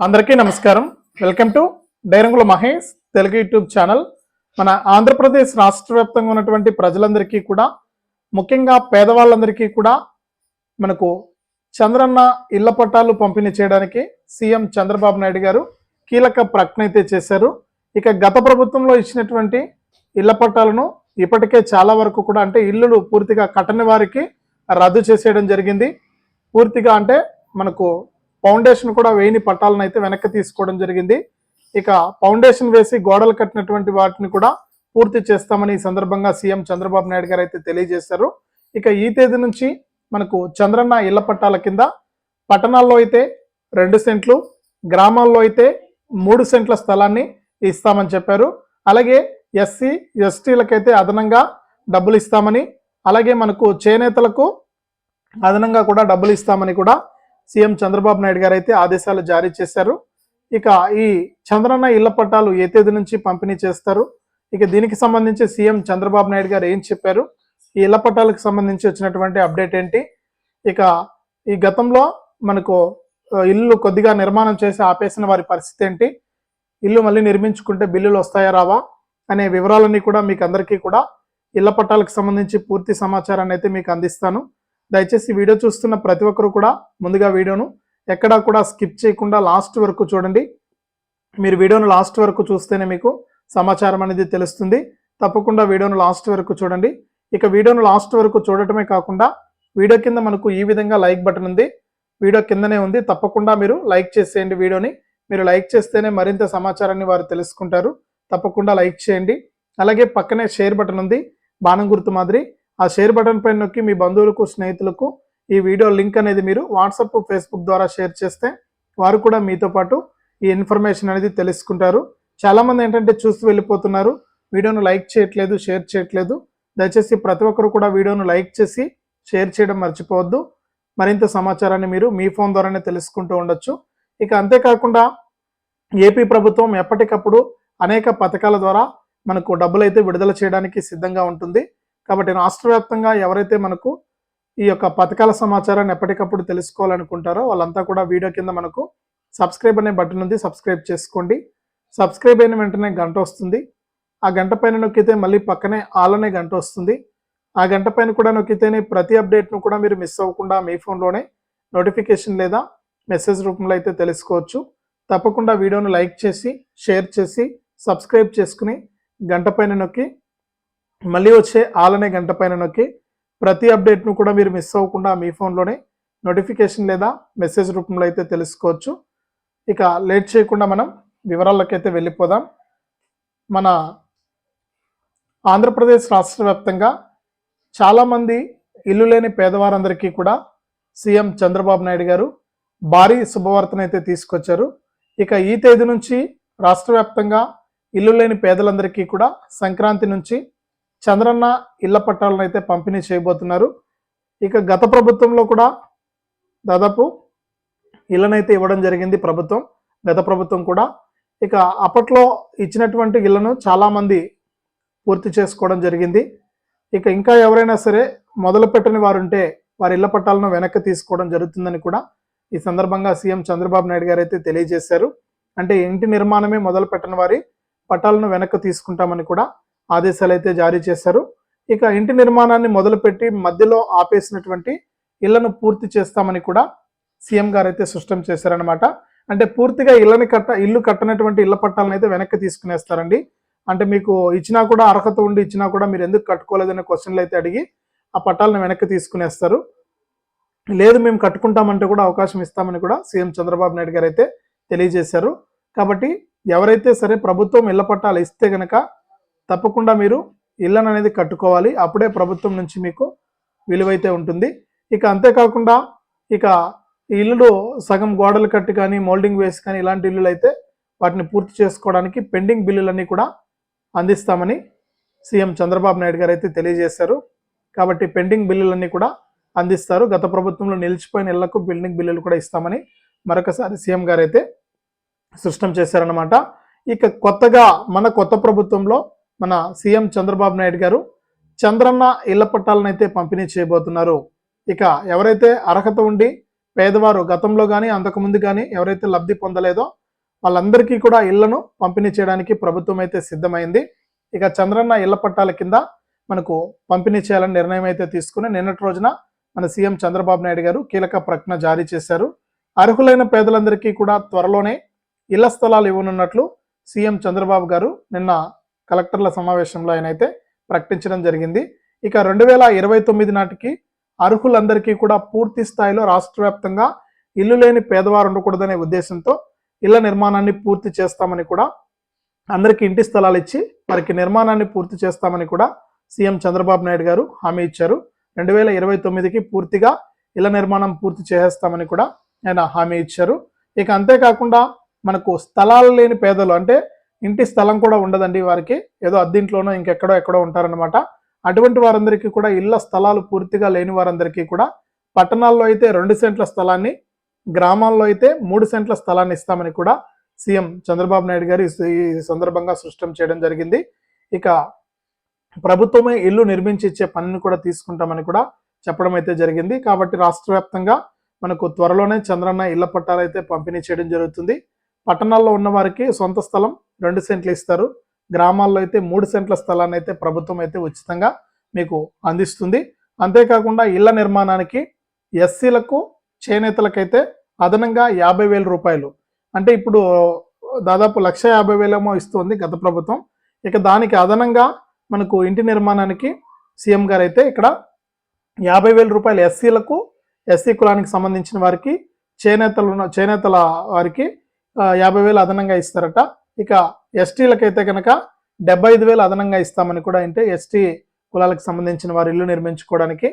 అందరికీ నమస్కారం. Welcome to Dairangula Mahesh Telugu YouTube channel. మన ఆంధ్రప్రదేశ్ రాష్ట్ర వ్యాప్తంగా ఉన్నటువంటి ప్రజలందరికీ కూడా ముఖ్యంగా పేదవాళ్ళందరికీ కూడా మనకు చంద్రన్న ఇళ్ళ పట్టాలు పంపిణీ చేయడానికి సీఎం చంద్రబాబు నాయుడు గారు కీలక ప్రకటన అయితే చేశారు. ఇక గత ప్రభుత్వంలో ఇచ్చినటువంటి ఇళ్ళ పట్టాలను ఇప్పటికే చాలా వరకు కూడా అంటే ఇల్లులు పూర్తిగా కట్టని వారికి రద్దు చేసేయడం జరిగింది. పూర్తిగా అంటే మనకు ఫౌండేషన్ కూడా వేయని పట్టాలను అయితే వెనక్కి తీసుకోవడం జరిగింది. ఇక ఫౌండేషన్ వేసి గోడలు కట్టినటువంటి వాటిని కూడా పూర్తి చేస్తామని ఈ సందర్భంగా సీఎం చంద్రబాబు నాయుడు గారు అయితే తెలియజేశారు. ఇక ఈ తేదీ నుంచి మనకు చంద్రన్న ఇళ్ళ పట్టాల కింద పట్టణాల్లో అయితే రెండు సెంట్లు గ్రామాల్లో అయితే మూడు సెంట్ల స్థలాన్ని ఇస్తామని చెప్పారు. అలాగే ఎస్సీ ఎస్టీలకైతే అదనంగా డబ్బులు ఇస్తామని అలాగే మనకు చేనేతలకు అదనంగా కూడా డబ్బులు ఇస్తామని కూడా సీఎం చంద్రబాబు నాయుడు గారు అయితే ఆదేశాలు జారీ చేశారు. ఇక ఈ చంద్రన్న ఇళ్ళ పట్టాలు ఏ తేదీ నుంచి పంపిణీ చేస్తారు? ఇక దీనికి సంబంధించి సీఎం చంద్రబాబు నాయుడు గారు ఏం చెప్పారు? ఈ ఇళ్ళ పట్టాలకు సంబంధించి వచ్చినటువంటి అప్డేట్ ఏంటి? ఇక ఈ గతంలో మనకు ఇల్లు కొద్దిగా నిర్మాణం చేసి ఆపేసిన వారి పరిస్థితి ఏంటి? ఇల్లు మళ్ళీ నిర్మించుకుంటే బిల్లులు వస్తాయా రావా? అనే వివరాలన్నీ కూడా మీకు అందరికీ కూడా ఇళ్ళ పట్టాలకు సంబంధించి పూర్తి సమాచారాన్ని అయితే మీకు అందిస్తాను. దయచేసి వీడియో చూస్తున్న ప్రతి ఒక్కరు కూడా ముందుగా వీడియోను ఎక్కడా కూడా స్కిప్ చేయకుండా లాస్ట్ వరకు చూడండి. మీరు వీడియోను లాస్ట్ వరకు చూస్తేనే మీకు సమాచారం అనేది తెలుస్తుంది. తప్పకుండా వీడియోను లాస్ట్ వరకు చూడండి. ఇక వీడియోను లాస్ట్ వరకు చూడటమే కాకుండా వీడియో కింద మనకు ఈ విధంగా లైక్ బటన్ ఉంది. వీడియో కిందనే ఉంది. తప్పకుండా మీరు లైక్ చేసేయండి వీడియోని. మీరు లైక్ చేస్తేనే మరింత సమాచారాన్ని వారు తెలుసుకుంటారు. తప్పకుండా లైక్ చేయండి. అలాగే పక్కనే షేర్ బటన్ ఉంది. బాణం గుర్తు మాదిరి ఆ షేర్ బటన్ పైన నొక్కి మీ బంధువులకు స్నేహితులకు ఈ వీడియో లింక్ అనేది మీరు వాట్సాప్ ఫేస్బుక్ ద్వారా షేర్ చేస్తే వారు కూడా మీతో పాటు ఈ ఇన్ఫర్మేషన్ అనేది తెలుసుకుంటారు. చాలామంది ఏంటంటే చూస్తూ వెళ్ళిపోతున్నారు వీడియోను లైక్ చేయట్లేదు షేర్ చేయట్లేదు. దయచేసి ప్రతి ఒక్కరు కూడా వీడియోను లైక్ చేసి షేర్ చేయడం మర్చిపోవద్దు. మరింత సమాచారాన్ని మీరు మీ ఫోన్ ద్వారానే తెలుసుకుంటూ ఉండొచ్చు. ఇక అంతేకాకుండా ఏపీ ప్రభుత్వం ఎప్పటికప్పుడు అనేక పథకాల ద్వారా మనకు డబ్బులు అయితే విడుదల చేయడానికి సిద్ధంగా ఉంటుంది. కాబట్టి రాష్ట్ర వ్యాప్తంగా ఎవరైతే మనకు ఈ యొక్క పథకాల సమాచారాన్ని ఎప్పటికప్పుడు తెలుసుకోవాలనుకుంటారో వాళ్ళంతా కూడా వీడియో కింద మనకు సబ్స్క్రైబ్ అనే బటన్ ఉంది సబ్స్క్రైబ్ చేసుకోండి. సబ్స్క్రైబ్ అయిన వెంటనే గంట వస్తుంది. ఆ గంట పైన నొక్కితే మళ్ళీ పక్కనే ఆల్ అనే గంట వస్తుంది. ఆ గంట పైన కూడా నొక్కితేనే ప్రతి అప్డేట్ను కూడా మీరు మిస్ అవ్వకుండా మీ ఫోన్లోనే నోటిఫికేషన్ లేదా మెసేజ్ రూపంలో అయితే తెలుసుకోవచ్చు. తప్పకుండా వీడియోను లైక్ చేసి షేర్ చేసి సబ్స్క్రైబ్ చేసుకుని గంట పైన నొక్కి మళ్ళీ వచ్చే ఆల్ అనే గంట పైన నొక్కి ప్రతి అప్డేట్ను కూడా మీరు మిస్ అవ్వకుండా మీ ఫోన్లోనే నోటిఫికేషన్ లేదా మెసేజ్ రూపంలో అయితే తెలుసుకోవచ్చు. ఇక లేట్ చేయకుండా మనం వివరాల్లోకైతే వెళ్ళిపోదాం. మన ఆంధ్రప్రదేశ్ రాష్ట్ర వ్యాప్తంగా చాలామంది ఇల్లు లేని పేదవారందరికీ కూడా సీఎం చంద్రబాబు నాయుడు గారు భారీ శుభవార్తనైతే తీసుకొచ్చారు. ఇక ఈ తేదీ నుంచి రాష్ట్ర వ్యాప్తంగా ఇల్లు లేని పేదలందరికీ కూడా సంక్రాంతి నుంచి చంద్రన్న ఇళ్ళ పట్టాలను అయితే పంపిణీ చేయబోతున్నారు. ఇక గత ప్రభుత్వంలో కూడా దాదాపు ఇళ్ళనైతే ఇవ్వడం జరిగింది ప్రభుత్వం. గత ప్రభుత్వం కూడా ఇక అప్పట్లో ఇచ్చినటువంటి ఇళ్ళను చాలామంది పూర్తి చేసుకోవడం జరిగింది. ఇక ఇంకా ఎవరైనా సరే మొదలు పెట్టని వారుంటే వారి ఇళ్ళ పట్టాలను వెనక్కి తీసుకోవడం జరుగుతుందని కూడా ఈ సందర్భంగా సీఎం చంద్రబాబు నాయుడు గారు అయితే తెలియజేశారు. అంటే ఇంటి నిర్మాణమే మొదలు పెట్టని వారి పట్టాలను వెనక్కి తీసుకుంటామని కూడా ఆదేశాలు అయితే జారీ చేశారు. ఇక ఇంటి నిర్మాణాన్ని మొదలుపెట్టి మధ్యలో ఆపేసినటువంటి ఇళ్ళను పూర్తి చేస్తామని కూడా సీఎం గారు అయితే స్పష్టం చేశారనమాట అంటే పూర్తిగా ఇళ్ళని కట్ట ఇల్లు కట్టనటువంటి ఇళ్ళ పట్టాలను అయితే వెనక్కి తీసుకునేస్తారండి. అంటే మీకు ఇచ్చినా కూడా అర్హత ఉండి ఇచ్చినా కూడా మీరు ఎందుకు కట్టుకోలేదనే క్వశ్చన్లు అయితే అడిగి ఆ పట్టాలను వెనక్కి తీసుకునేస్తారు. లేదు మేము కట్టుకుంటామంటే కూడా అవకాశం ఇస్తామని కూడా సీఎం చంద్రబాబు నాయుడు గారు అయితే తెలియజేశారు. కాబట్టి ఎవరైతే సరే ప్రభుత్వం ఇళ్ళ పట్టాలు ఇస్తే గనక తప్పకుండా మీరు ఇళ్ళను అనేది కట్టుకోవాలి. అప్పుడే ప్రభుత్వం నుంచి మీకు విలువైతే ఉంటుంది. ఇక అంతేకాకుండా ఇక ఇల్లులు సగం గోడలు కట్టి కానీ మోల్డింగ్ వేసి కానీ ఇలాంటి ఇల్లులు అయితే వాటిని పూర్తి చేసుకోవడానికి పెండింగ్ బిల్లులన్నీ కూడా అందిస్తామని సీఎం చంద్రబాబు నాయుడు గారు అయితే తెలియజేశారు. కాబట్టి పెండింగ్ బిల్లులన్నీ కూడా అందిస్తారు. గత ప్రభుత్వంలో నిలిచిపోయిన ఇళ్ళకు బిల్డింగ్ బిల్లులు కూడా ఇస్తామని మరొకసారి సీఎం గారు అయితే స్పష్టం చేశారనమాట ఇక కొత్తగా మన కొత్త ప్రభుత్వంలో మన సీఎం చంద్రబాబు నాయుడు గారు చంద్రన్న ఇళ్ళ పట్టాలను అయితే పంపిణీ చేయబోతున్నారు. ఇక ఎవరైతే అర్హత ఉండి పేదవారు గతంలో కానీ అంతకుముందు కానీ ఎవరైతే లబ్ధి పొందలేదో వాళ్ళందరికీ కూడా ఇళ్ళను పంపిణీ చేయడానికి ప్రభుత్వం అయితే సిద్ధమైంది. ఇక చంద్రన్న ఇళ్ళ పట్టాల కింద మనకు పంపిణీ చేయాలని నిర్ణయం అయితే తీసుకుని నిన్నటి రోజున మన సీఎం చంద్రబాబు నాయుడు గారు కీలక ప్రకటన జారీ చేశారు. అర్హులైన పేదలందరికీ కూడా త్వరలోనే ఇళ్ళ స్థలాలు ఇవ్వనున్నట్లు సీఎం చంద్రబాబు గారు నిన్న కలెక్టర్ల సమావేశంలో ఆయన అయితే ప్రకటించడం జరిగింది. ఇక రెండు వేల ఇరవై తొమ్మిది నాటికి అర్హులందరికీ కూడా పూర్తి స్థాయిలో రాష్ట్ర వ్యాప్తంగా ఇల్లు లేని పేదవారు ఉండకూడదనే ఉద్దేశంతో ఇళ్ళ నిర్మాణాన్ని పూర్తి చేస్తామని కూడా అందరికీ ఇంటి స్థలాలు ఇచ్చి వారికి నిర్మాణాన్ని పూర్తి చేస్తామని కూడా సీఎం చంద్రబాబు నాయుడు గారు హామీ ఇచ్చారు. రెండు వేల ఇరవై తొమ్మిదికి పూర్తిగా ఇళ్ళ నిర్మాణం పూర్తి చేసేస్తామని కూడా ఆయన హామీ ఇచ్చారు. ఇక అంతేకాకుండా మనకు స్థలాలు లేని పేదలు అంటే ఇంటి స్థలం కూడా ఉండదండి వారికి. ఏదో అద్దీంట్లోనో ఇంకెక్కడో ఎక్కడో ఉంటారనమాట అటువంటి వారందరికీ కూడా ఇళ్ళ స్థలాలు పూర్తిగా లేని వారందరికీ కూడా పట్టణాల్లో అయితే రెండు సెంట్ల స్థలాన్ని గ్రామాల్లో అయితే మూడు సెంట్ల స్థలాన్ని ఇస్తామని కూడా సీఎం చంద్రబాబు నాయుడు గారు ఈ సందర్భంగా సృష్టం చేయడం జరిగింది. ఇక ప్రభుత్వమే ఇల్లు నిర్మించి ఇచ్చే పనిని కూడా తీసుకుంటామని కూడా చెప్పడం అయితే జరిగింది. కాబట్టి రాష్ట్ర వ్యాప్తంగా మనకు త్వరలోనే చంద్రన్న ఇళ్ళ పట్టాలు అయితే పంపిణీ చేయడం జరుగుతుంది. పట్టణాల్లో ఉన్న వారికి సొంత స్థలం రెండు సెంట్లు ఇస్తారు. గ్రామాల్లో అయితే మూడు సెంట్ల స్థలాన్ని అయితే ప్రభుత్వం అయితే ఉచితంగా మీకు అందిస్తుంది. అంతేకాకుండా ఇళ్ళ నిర్మాణానికి ఎస్సీలకు చేనేతలకైతే అదనంగా యాభై వేల రూపాయలు. అంటే ఇప్పుడు దాదాపు లక్ష యాభై వేలేమో ఇస్తుంది గత ప్రభుత్వం. ఇక దానికి అదనంగా మనకు ఇంటి నిర్మాణానికి సీఎం గారు అయితే ఇక్కడ యాభై వేల రూపాయలు ఎస్సీలకు ఎస్సీ కులానికి సంబంధించిన వారికి చేనేతలు చేనేతల వారికి యాభై వేలు అదనంగా ఇస్తారట. ఇక ఎస్టీలకైతే కనుక డెబ్బై ఐదు వేలు అదనంగా ఇస్తామని కూడా అంటే ఎస్టీ కులాలకు సంబంధించిన వారి ఇల్లు నిర్మించుకోవడానికి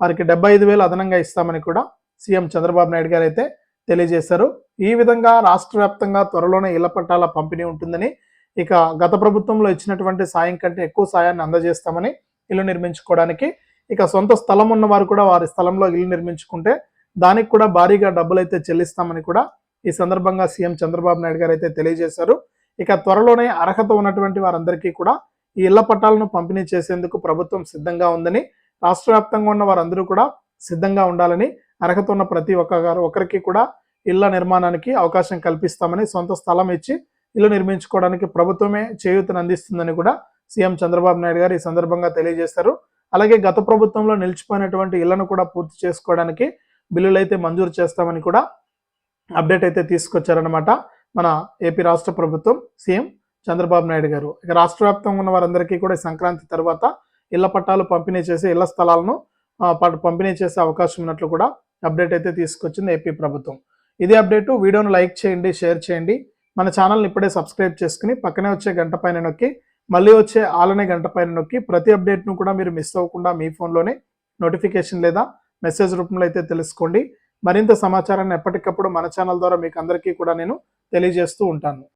వారికి డెబ్బై ఐదు వేలు అదనంగా ఇస్తామని కూడా సీఎం చంద్రబాబు నాయుడు గారు అయితే తెలియజేశారు. ఈ విధంగా రాష్ట్ర వ్యాప్తంగా త్వరలోనే ఇళ్ళ పట్టాల పంపిణీ ఉంటుందని ఇక గత ప్రభుత్వంలో ఇచ్చినటువంటి సాయం కంటే ఎక్కువ సాయాన్ని అందజేస్తామని ఇల్లు నిర్మించుకోవడానికి ఇక సొంత స్థలం ఉన్నవారు కూడా వారి స్థలంలో ఇల్లు నిర్మించుకుంటే దానికి కూడా భారీగా డబ్బులు అయితే చెల్లిస్తామని కూడా ఈ సందర్భంగా సీఎం చంద్రబాబు నాయుడు గారు అయితే తెలియజేశారు. ఇక త్వరలోనే అర్హత ఉన్నటువంటి వారందరికీ కూడా ఈ ఇళ్ళ పట్టాలను పంపిణీ చేసేందుకు ప్రభుత్వం సిద్ధంగా ఉందని రాష్ట్ర వ్యాప్తంగా ఉన్న వారందరూ కూడా సిద్ధంగా ఉండాలని అర్హత ఉన్న ప్రతి ఒక్కరు ఒకరికి కూడా ఇళ్ళ నిర్మాణానికి అవకాశం కల్పిస్తామని సొంత స్థలం ఇచ్చి ఇల్లు నిర్మించుకోవడానికి ప్రభుత్వమే చేయూతను అందిస్తుందని కూడా సీఎం చంద్రబాబు నాయుడు గారు ఈ సందర్భంగా తెలియజేశారు. అలాగే గత ప్రభుత్వంలో నిలిచిపోయినటువంటి ఇళ్ళను కూడా పూర్తి చేసుకోవడానికి బిల్లులైతే మంజూరు చేస్తామని కూడా అప్డేట్ అయితే తీసుకొచ్చారనమాట మన ఏపీ రాష్ట్ర ప్రభుత్వం సీఎం చంద్రబాబు నాయుడు గారు. ఇక రాష్ట్ర వ్యాప్తంగా ఉన్న వారందరికీ కూడా సంక్రాంతి తర్వాత ఇళ్ళ పట్టాలు పంపిణీ చేసి ఇళ్ళ స్థలాలను పంపిణీ చేసే అవకాశం ఉన్నట్లు కూడా అప్డేట్ అయితే తీసుకొచ్చింది ఏపీ ప్రభుత్వం. ఇదే అప్డేటు వీడియోను లైక్ చేయండి షేర్ చేయండి. మన ఛానల్ని ఇప్పుడే సబ్స్క్రైబ్ చేసుకుని పక్కనే వచ్చే గంట పైన నొక్కి మళ్ళీ వచ్చే ఆలనే గంట పైన నొక్కి ప్రతి అప్డేట్ను కూడా మీరు మిస్ అవ్వకుండా మీ ఫోన్లోనే నోటిఫికేషన్ లేదా మెసేజ్ రూపంలో అయితే తెలుసుకోండి. మరింత సమాచారాన్ని ఎప్పటికప్పుడు మన ఛానల్ ద్వారా మీకు అందరికీ కూడా నేను తెలియజేస్తూ ఉంటాను.